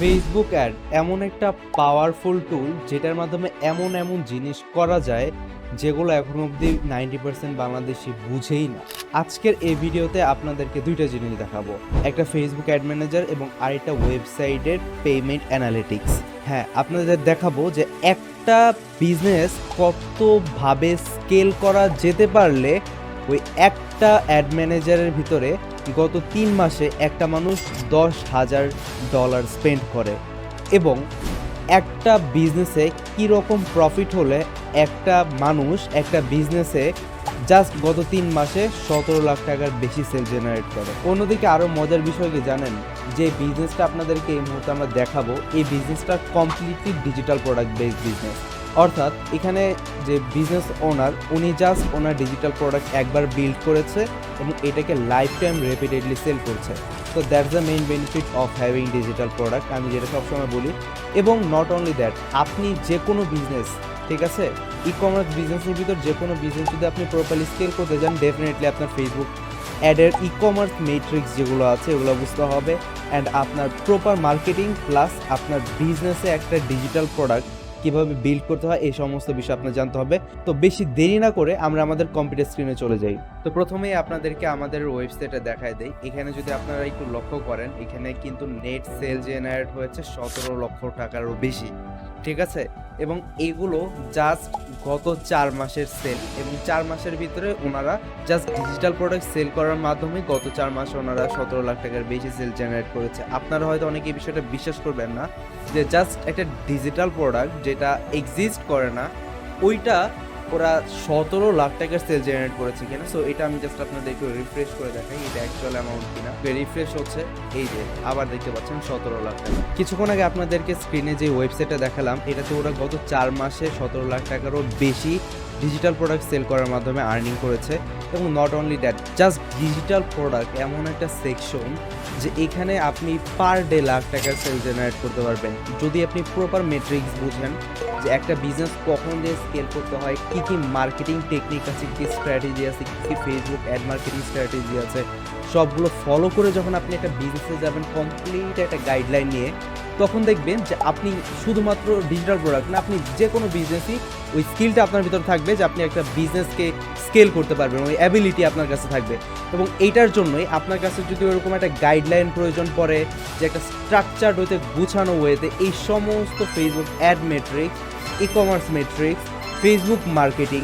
Facebook ad এমন একটা powerful টুল যেটার মাধ্যমে এমন এমন জিনিস করা যায় যেগুলো এখন অবধি নাইনটি পার্সেন্ট বাংলাদেশি বুঝেই না। আজকের এই ভিডিওতে আপনাদেরকে দুইটা জিনিস দেখাবো। একটা ফেসবুক অ্যাড ম্যানেজার এবং আরেকটা ওয়েবসাইটের পেমেন্ট অ্যানালিটিক্স হ্যাঁ আপনাদের দেখাবো যে একটা বিজনেস কতভাবে স্কেল করা যেতে পারলে ওই একটা অ্যাড ম্যানেজারের ভিতরে গত তিন মাসে একটা মানুষ দশ হাজার ডলার স্পেন্ড করে এবং একটা বিজনেসে কীরকম প্রফিট হলে একটা মানুষ একটা বিজনেসে জাস্ট গত তিন মাসে সতেরো লাখ টাকার বেশি সেল জেনারেট করে। অন্যদিকে আরও মজার বিষয় কি জানেন? যে বিজনেসটা আপনাদেরকে এই মুহূর্তে আমরা দেখাবো, এই বিজনেসটা completely digital product based business অর্থাৎ এখানে যে বিজনেস ওনার উনি জাস্ট ওনার ডিজিটাল প্রোডাক্ট একবার বিল্ড করেছে এবং এটাকে লাইফ টাইম রেপিটেডলি সেল করছে। তো that's the main benefit of having digital product আমি যেটা সবসময় বলি। এবং নট অনলি দ্যাট আপনি যে কোনো বিজনেস ঠিক আছে? ই কমার্স বিজনেসের ভিতর যে কোনো বিজনেস যদি আপনি প্রপারলি স্কেল করতে যান ডেফিনেটলি আপনার ফেসবুক অ্যাডের ই কমার্স মেট্রিক্স যেগুলো আছে, এগুলো বুঝতে হবে। অ্যান্ড আপনার প্রপার মার্কেটিং প্লাস আপনার বিজনেসে একটা ডিজিটাল প্রোডাক্ট কীভাবে বিল্ড করতে হয়, এই সমস্ত বিষয় আপনার জানতে হবে। তো বেশি দেরি না করে আমরা আমাদের কম্পিউটার স্ক্রিনে চলে যাই। তো প্রথমেই আপনাদেরকে আমাদের ওয়েবসাইটটা দেখায় দেই। এখানে যদি আপনারা একটু লক্ষ্য করেন, এখানে কিন্তু নেট সেল জেনারেট হয়েছে সতেরো লক্ষ টাকারও বেশি। ঠিক আছে? এবং এগুলো জাস্ট গত চার মাসের সেল এবং চার মাসের ভিতরে ওনারা জাস্ট ডিজিটাল প্রোডাক্ট সেল করার মাধ্যমে গত চার মাসে ওনারা সতেরো লাখ টাকার বেশি সেল জেনারেট করেছে। আপনারা হয়তো অনেকে এই বিষয়টা বিশ্বাস করবেন না যে জাস্ট একটা ডিজিটাল প্রোডাক্ট যেটা এক্সিস্ট করে না, ওইটা ওরা সতেরো লাখ টাকার সেল জেনারেট করেছে কিনা সো এটা আমি জাস্ট আপনাদেরকে রিফ্রেশ করে দেখাই, এটা অ্যাকচুয়াল অ্যামাউন্ট কিনা। রিফ্রেশ হচ্ছে, এই যে, আবার দেখতে পাচ্ছেন সতেরো লাখ টাকা। কিছুক্ষণ আগে আপনাদেরকে স্ক্রিনে যে ওয়েবসাইটটা দেখালাম, এটাতে ওরা গত চার মাসে সতেরো লাখ টাকারও বেশি ডিজিটাল প্রোডাক্ট সেল করার মাধ্যমে আর্নিং করেছে এবং not only that just digital product এমন একটা সেকশন যে এখানে আপনি পার ডে লাখ টাকার সেল জেনারেট করতে পারবেন। যদি আপনি প্রপার মেট্রিক্স বুঝেন যে একটা বিজনেস কখন দিয়ে স্কেল করতে হয়, কী কী মার্কেটিং টেকনিক আছে, কী স্ট্র্যাটেজি আছে, কী কী ফেসবুক অ্যাড মার্কেটিং স্ট্র্যাটেজি আছে, সবগুলো ফলো করে যখন আপনি একটা বিজনেসে যাবেন কমপ্লিট একটা গাইডলাইন নিয়ে তখন দেখবেন যে আপনি শুধুমাত্র ডিজিটাল প্রোডাক্ট না, আপনি যে কোনো বিজনেসই ওই স্কিলটা আপনার ভিতরে থাকবে যে আপনি একটা বিজনেসকে স্কেল করতে পারবেন, ওই অ্যাবিলিটি আপনার কাছে থাকবে। এবং এইটার জন্যই আপনার কাছে যদি ওরকম একটা গাইডলাইন প্রয়োজন পড়ে, যে একটা স্ট্রাকচার হইতে গুছানো ওয়েতে এই সমস্ত Facebook ad metrics ecommerce metrics Facebook marketing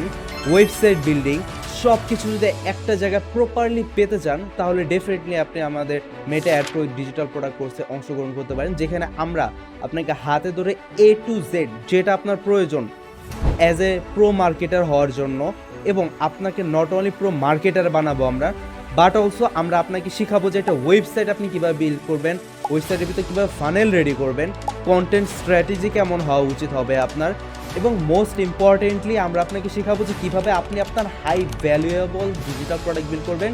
website building সব কিছু যদি একটা জায়গায় প্রপারলি পেতে চান, তাহলে ডেফিনেটলি আপনি আমাদের Meta ad pro digital product কোর্সে অংশগ্রহণ করতে পারেন, যেখানে আমরা আপনাকে হাতে ধরে এ টু জেড যেটা আপনার প্রয়োজন অ্যাজ এ প্রো মার্কেটার হওয়ার জন্য এবং আপনাকে নট অনলি প্রো মার্কেটার বানাবো আমরা বাট অলসো আমরা আপনাকে শেখাবো যে একটা ওয়েবসাইট আপনি কীভাবে বিল্ড করবেন ওয়েবসাইটের ভিতরে কীভাবে ফানেল রেডি করবেন কন্টেন্ট স্ট্র্যাটেজি কেমন হওয়া উচিত হবে আপনার এবং মোস্ট ইম্পর্টেন্টলি আমরা আপনাকে শেখাবো যে কীভাবে আপনি আপনার high valuable digital product build করবেন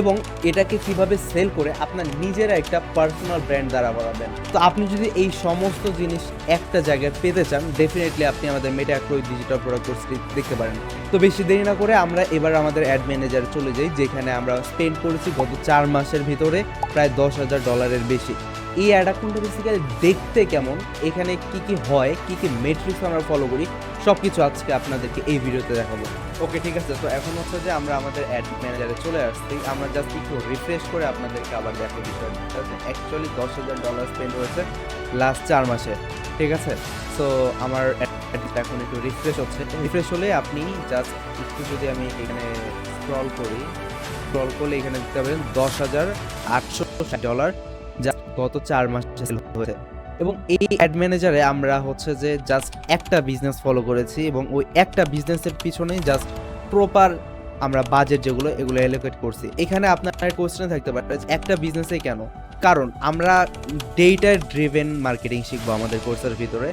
এবং এটাকে কীভাবে সেল করে আপনার নিজের একটা পার্সোনাল ব্র্যান্ড দ্বারা বাড়াবেন তো আপনি যদি এই সমস্ত জিনিস একটা জায়গায় পেতে চান ডেফিনেটলি আপনি আমাদের মেটা অ্যাক্রো ডিজিটাল প্রোডাক্ট কোর্সটি দেখতে পারেন। তো বেশি দেরি না করে আমরা এবার আমাদের অ্যাড ম্যানেজার চলে যাই, যেখানে আমরা স্পেন্ড করেছি গত চার মাসের ভিতরে প্রায় দশ হাজার ডলারের বেশি। এই অ্যাড অ্যাকাউন্টটা বেসিক্যালি দেখতে কেমন? এখানে কি কি হয়, কি কি মেট্রিক্স আমরা ফলো করি সব কিছু আজকে আপনাদেরকে এই ভিডিওতে দেখাবো। ওকে ঠিক আছে? তো এখন হচ্ছে যে আমরা আমাদের অ্যাড ম্যানেজারে চলে আসছি। আমরা জাস্ট একটু রিফ্রেশ করে আপনাদেরকে আবার দেখো বিষয়টা। অ্যাকচুয়ালি দশ হাজার ডলার স্পেন্ড হয়েছে লাস্ট চার মাসে। ঠিক আছে? সো আমার এখন একটু রিফ্রেশ হচ্ছে। রিফ্রেশ হলে আপনি জাস্ট একটু যদি আমি এখানে স্ক্রল করি স্ক্রল করলে এখানে দেখতে পাবেন দশ হাজার আটশো ডলার যা গত চার মাস হয়েছে। এবং এই অ্যাড ম্যানেজারে আমরা হচ্ছে যে জাস্ট একটা বিজনেস ফলো করেছি এবং ওই একটা বিজনেসের পিছনেই জাস্ট প্রপার আমরা বাজেট যেগুলো, এগুলো অ্যালোকেট করছি। এখানে আপনার কোয়েশ্চেন থাকতে পারে একটা বিজনেসে কেন? কারণ আমরা ডেটা ড্রিভেন মার্কেটিং শিখব আমাদের কোর্সের ভিতরে,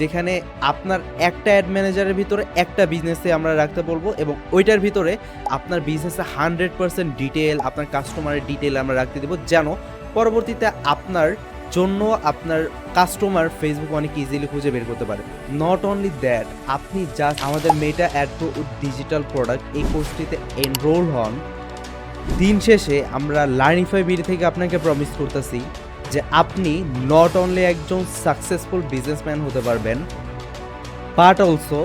যেখানে আপনার একটা অ্যাড ম্যানেজারের ভিতরে একটা বিজনেসে আমরা রাখতে বলব এবং ওইটার ভিতরে আপনার বিজনেসে হান্ড্রেড পার্সেন্ট ডিটেল আপনার কাস্টমারের ডিটেল আমরা রাখতে দেবো যেন পরবর্তীতে আপনার জন্য আপনার কাস্টমার ফেসবুক অনেক ইজিলি খুঁজে বের করতে পারে। নট অনলি দ্যাট আপনি জাস্ট আমাদের Meta ad pro digital product এই কোর্সটিতে এনরোল হন। দিন শেষে আমরা লার্নিফাই বিডি থেকে আপনাকে প্রমিস করতেছি যে আপনি নট অনলি একজন সাকসেসফুল বিজনেসম্যান হতে পারবেন বাট অলসো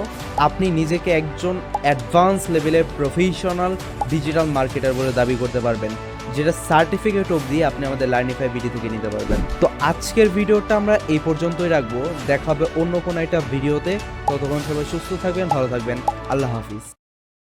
আপনি নিজেকে একজন অ্যাডভান্স লেভেলের প্রফেশনাল ডিজিটাল মার্কেটার বলে দাবি করতে পারবেন। যেটা সার্টিফিকেট অবধি আপনি আমাদের লার্নিফাই ভিডিও থেকে নিতে পারবেন। তো আজকের ভিডিওটা আমরা এই পর্যন্তই রাখব। দেখা হবে অন্য কোনো একটা ভিডিওতে ততক্ষণ সবাই সুস্থ থাকবেন, ভালো থাকবেন। আল্লাহ হাফিজ।